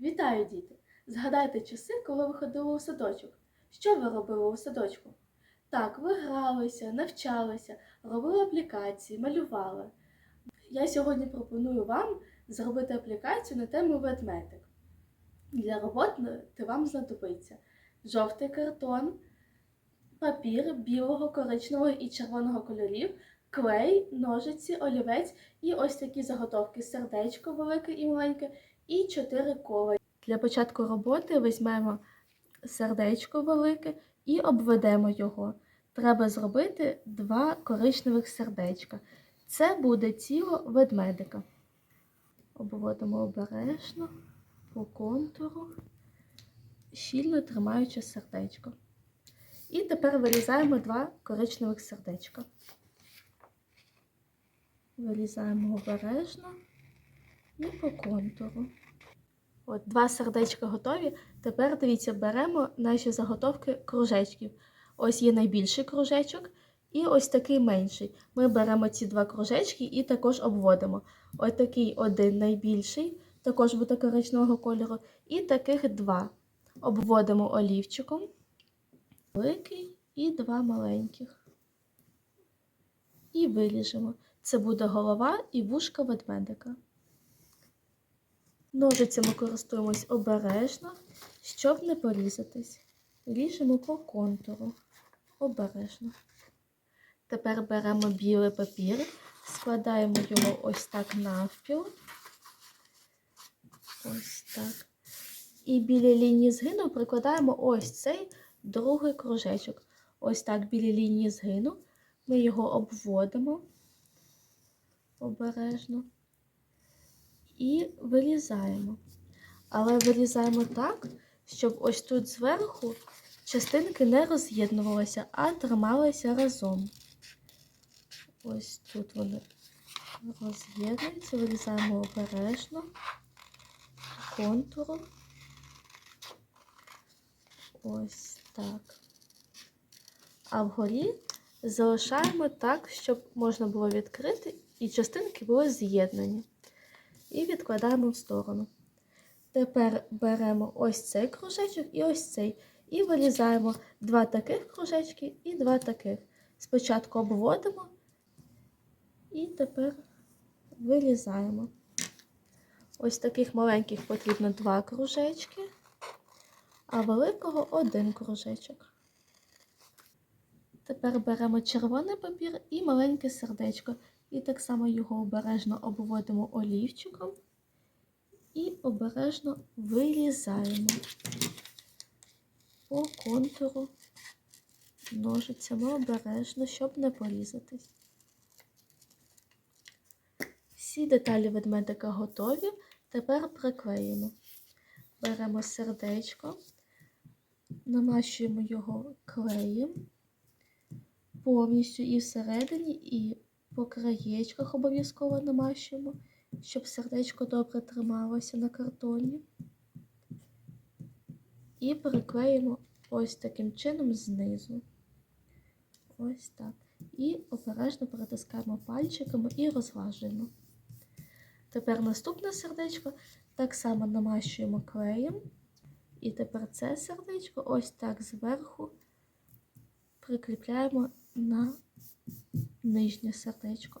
Вітаю, діти! Згадайте часи, коли ви ходили у садочок. Що ви робили у садочку? Так, ви гралися, навчалися, робили аплікації, малювали. Я сьогодні пропоную вам зробити аплікацію на тему ведмедик. Для роботи вам знадобиться жовтий картон, папір білого, коричневого і червоного кольорів, клей, ножиці, олівець і ось такі заготовки сердечко велике і маленьке, і чотири кола. Для початку роботи візьмемо сердечко велике і обведемо його. Треба зробити два коричневих сердечка. Це буде тіло ведмедика. Обводимо обережно по контуру, щільно тримаючи сердечко. І тепер вирізаємо два коричневих сердечка. Вирізаємо обережно і по контуру. От, два сердечка готові. Тепер дивіться, беремо наші заготовки кружечків. Ось є найбільший кружечок і ось такий менший. Ми беремо ці два кружечки і також обводимо. Ось такий один найбільший, також буде коричневого кольору, і таких два. Обводимо олівчиком, великий і два маленьких. І виріжемо. Це буде голова і вушка ведмедика. Ножицями користуємось обережно, щоб не порізатись. Ріжемо по контуру. Обережно. Тепер беремо білий папір, складаємо його ось так навпіл. Ось так. І біля лінії згину прикладаємо ось цей другий кружечок. Ось так біля лінії згину. Ми його обводимо обережно і вирізаємо. Але вирізаємо так, щоб ось тут зверху частинки не роз'єднувалися, а трималися разом. Ось тут вони роз'єднуються, вирізаємо обережно контуру. Ось так. А вгорі залишаємо так, щоб можна було відкрити і частинки були з'єднані. І відкладаємо в сторону. Тепер беремо ось цей кружечок і ось цей. І вирізаємо два таких кружечки і два таких. Спочатку обводимо і тепер вирізаємо. Ось таких маленьких потрібно два кружечки, а великого один кружечок. Тепер беремо червоний папір і маленьке сердечко. І так само його обережно обводимо олівчиком і обережно вирізаємо по контуру ножицями обережно, щоб не порізатись. Всі деталі ведмедика готові. Тепер приклеїмо. Беремо сердечко, намащуємо його клеєм повністю і всередині, і по краєчках обов'язково намащуємо, щоб сердечко добре трималося на картоні. І приклеїмо ось таким чином знизу. Ось так. І обережно перетискаємо пальчиками і розглажуємо. Тепер наступне сердечко так само намащуємо клеєм. І тепер це сердечко ось так зверху прикріпляємо на нижнє сердечко.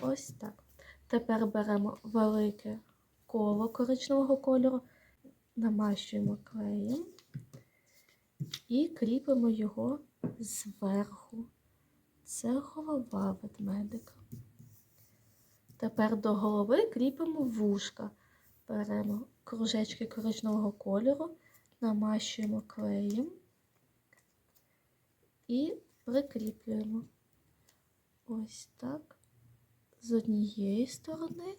Ось так. Тепер беремо велике коло коричневого кольору, намащуємо клеєм і кріпимо його зверху. Це голова ведмедика. Тепер до голови кріпимо вушка. Беремо кружечки коричневого кольору, намащуємо клеєм і прикріплюємо. Ось так. З однієї сторони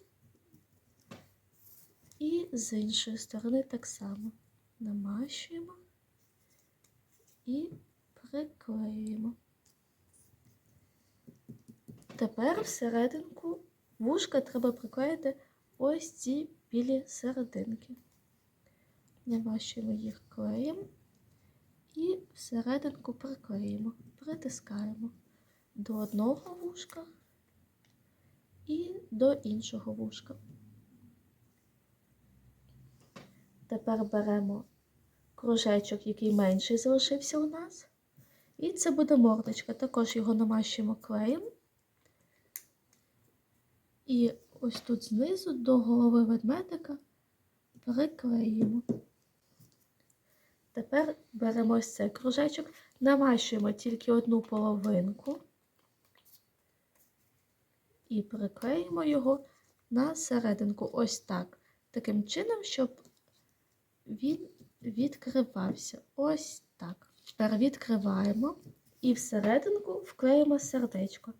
і з іншої сторони так само намащуємо і приклеюємо. Тепер всерединку вушка треба приклеїти ось ці білі серединки. Намащуємо їх клеєм і всерединку приклеїмо, притискаємо до одного вушка і до іншого вушка. Тепер беремо кружечок, який менший залишився у нас. І це буде мордочка. Також його намащуємо клеєм. І ось тут знизу до голови ведмедика приклеїмо. Тепер беремо ось цей кружечок, намащуємо тільки одну половинку і приклеїмо його на серединку ось так. Таким чином, щоб він відкривався. Ось так. Тепер відкриваємо і всерединку вклеїмо сердечко.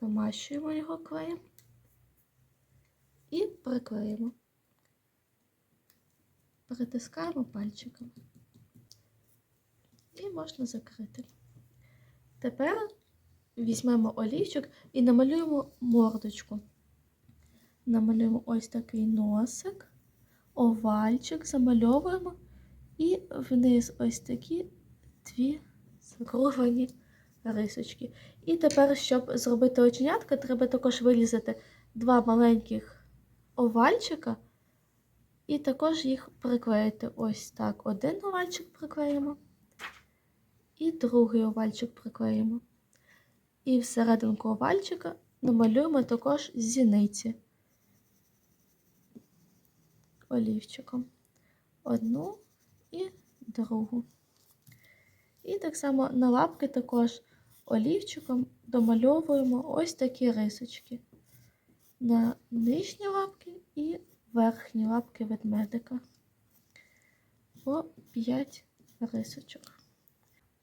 Намащуємо його клеєм і приклеїмо. Притискаємо пальчиком. І можна закрити. Тепер візьмемо олівчик і намалюємо мордочку. Намалюємо ось такий носик, овальчик, замальовуємо і вниз ось такі дві закруглені рисочки. І тепер, щоб зробити оченятка, треба також вирізати два маленьких овальчика і також їх приклеїти ось так. Один овальчик приклеїмо і другий овальчик приклеїмо. І всерединку овальчика намалюємо також зіниці олівчиком. Одну і другу. І так само на лапки також олівчиком домальовуємо ось такі рисочки. На нижні лапки і верхні лапки ведмедика. По 5 рисочок.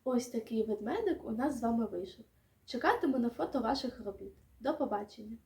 Ось такий ведмедик у нас з вами вийшов. Чекатиму на фото ваших робіт. До побачення!